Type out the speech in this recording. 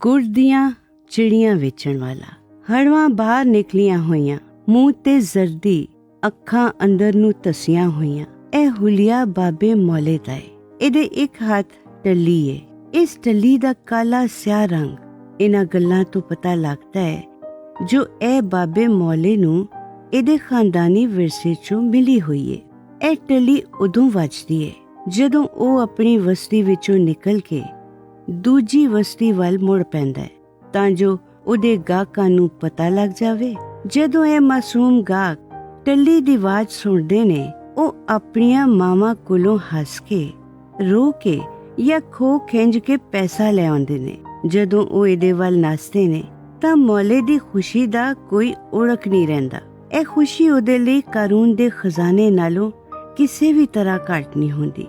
ਗੁੜ ਦੀਆਂ ਚਿੜੀਆਂ ਵੇਚਣ ਵਾਲਾ। ਹੜਵਾਂ ਬਾਹਰ ਨਿਕਲੀਆਂ ਹੋਈਆਂ। ਮੂੰਹ ਤੇ ਜ਼ਰਦੀ ਅੱਖਾਂ ਅੰਦਰ ਨੂੰ ਤਸੀਆਂ ਹੋਈਆਂ। ਇਹ ਹੁਲੀਆ ਬਾਬੇ ਮੌਲੇ ਦਾ ਏ। ਇਹਦੇ ਇੱਕ ਹੱਥ ਟੱਲੀ ਏ। ਇਸ ਟੱਲੀ ਦਾ ਕਾਲਾ ਸਿਆ ਰੰਗ ਇਹਨਾਂ ਗੱਲਾਂ ਤੋਂ ਪਤਾ ਲੱਗਦਾ ਹੈ ਜੋ ਇਹ ਬਾਬੇ ਮੌਲੇ ਨੂੰ ਇਹਦੇ ਖਾਨਦਾਨੀ ਵਿਰਸੇ ਚੋਂ ਮਿਲੀ ਹੋਈ ਏ। ਇਹ ਟੱਲੀ ਉਦੋਂ ਵੱਜਦੀ ਏ, ਜਦੋਂ ਉਹ ਆਪਣੀ ਵਸਤੀ ਵਿੱਚੋਂ ਨਿਕਲ ਕੇ ਦੂਜੀ ਵਸਤੀ ਵੱਲ ਮੁੜ ਪੈਂਦਾ ਹੈ, ਤਾਂ ਜੋ ਉਹਦੇ ਗਾਹਕਾਂ ਨੂੰ ਪਤਾ ਲੱਗ ਜਾਵੇ। ਜਦੋਂ ਇਹ ਮਾਸੂਮ ਗਾਹਕ ਟੱਲੀ ਦੀ ਆਵਾਜ਼ ਸੁਣਦੇ ਨੇ, ਉਹ ਆਪਣੀਆਂ ਮਾਵਾਂ ਕੋਲੋਂ ਹੱਸ ਕੇ, ਰੋ ਕੇ ਜਾਂ ਖੋ ਖਿੰਝ ਕੇ ਪੈਸਾ ਲੈ ਆਉਂਦੇ ਨੇ। ਜਦੋਂ ਉਹ ਇਹਦੇ ਵੱਲ ਨੱਚਦੇ ਨੇ, ਤਾਂ ਮੌਲੇ ਦੀ ਖੁਸ਼ੀ ਦਾ ਕੋਈ ਓੜਕ ਨਹੀਂ ਰਹਿੰਦਾ। ਇਹ ਖੁਸ਼ੀ ਉਹਦੇ ਲਈ ਕਾਨੂੰਨ ਦੇ ਖਜ਼ਾਨੇ ਨਾਲੋਂ ਕਿਸੇ ਵੀ ਤਰ੍ਹਾਂ ਘੱਟ ਨਹੀਂ ਹੁੰਦੀ।